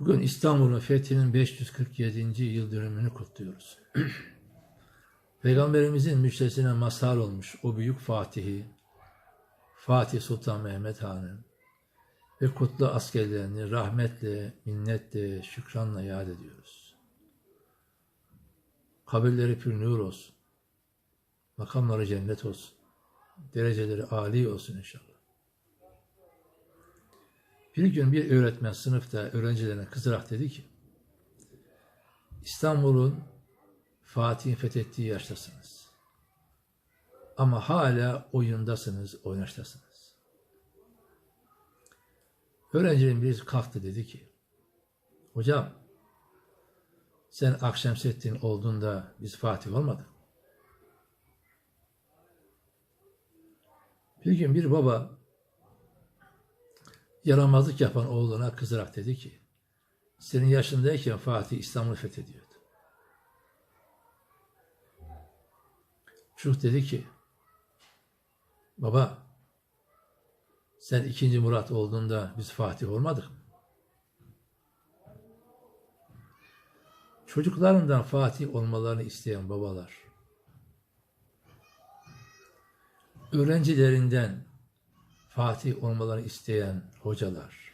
Bugün İstanbul'un fethinin 547. yıl dönümünü kutluyoruz. Peygamberimizin müjdesine mazhar olmuş o büyük Fatih'i, Fatih Sultan Mehmet Han'ın ve kutlu askerlerini rahmetle, minnetle, şükranla yad ediyoruz. Kabirleri pür nur olsun. Makamları cennet olsun. Dereceleri âli olsun inşallah. Bir gün bir öğretmen sınıfta öğrencilerine kızarak dedi ki, İstanbul'un Fatih'in fethettiği yaştasınız. Ama hala oyundasınız, oynaştasınız. Öğrencinin birisi kalktı dedi ki, Hocam, sen Akşemseddin olduğunda biz Fatih olmadık. Bir gün bir baba yaramazlık yapan oğluna kızarak dedi ki, senin yaşındayken Fatih İstanbul'u fethediyordu. Çocuk dedi ki, baba sen ikinci Murat olduğunda biz Fatih olmadık mı? Çocuklarından Fatih olmalarını isteyen babalar, öğrencilerinden Fatih olmalarını isteyen hocalar,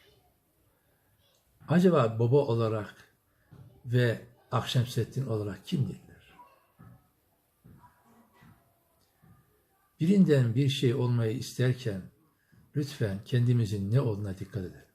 acaba baba olarak ve Akşemseddin olarak kimdirler? Birinden bir şey olmayı isterken lütfen kendimizin ne olduğuna dikkat edelim.